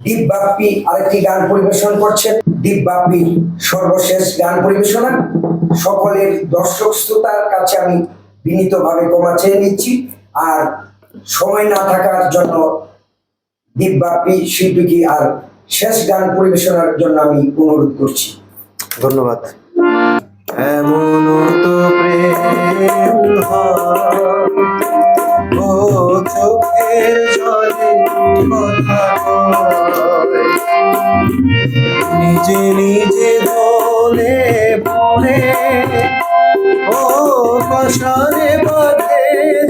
দীপব্যাপী আরেকটি গান পরিবেশন করছেন। দীপ দীপব্যাপী সর্বশেষ গান পরিবেশনা। সকলের দর্শক শ্রোতার কাছে আমি বিনীতভাবে ক্ষমা চেয়ে নিচ্ছি। আর সময় না থাকার জন্য দীপব্যাপী শিল্পীকে আর শেষ গান পরিবেশনার জন্য আমি অনুরোধ করছি। ধন্যবাদ। এমন তো প্রেম ও চোখের জলে কথা। নিজে নিজে দলে পড়ে ও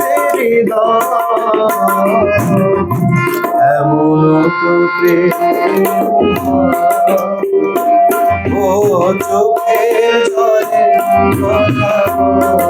যে হৃদয়। এমন তো ও চোখের জলে কথা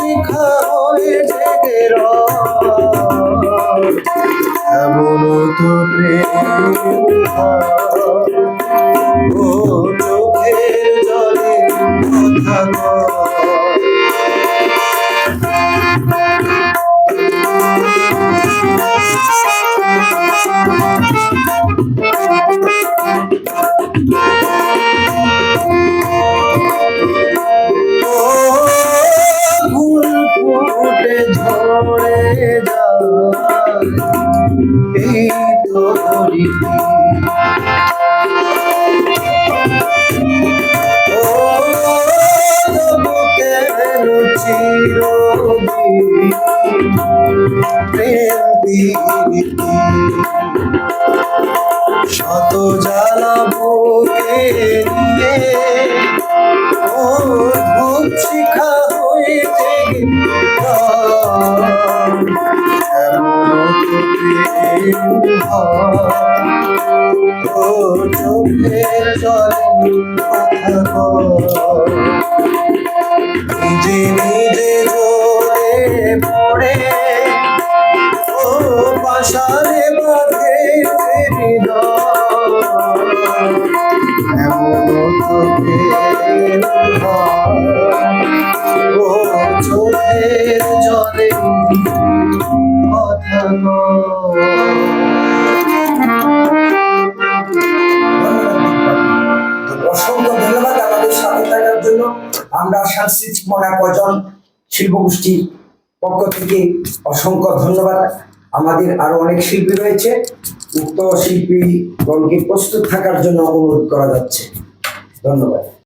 শিখা হয়ে জেগে। এমন তো প্রেম ও চোখের জলে কথা রীতি। ও চোখের জলে কথা আমরা সাংস্কৃতিক মনা কজন শিল্পগোষ্ঠীর পক্ষ থেকে অসংখ্য ধন্যবাদ। আমাদের আরও অনেক শিল্পী রয়েছে। উক্ত শিল্পীগণকে প্রস্তুত থাকার জন্য অনুরোধ করা যাচ্ছে। ধন্যবাদ।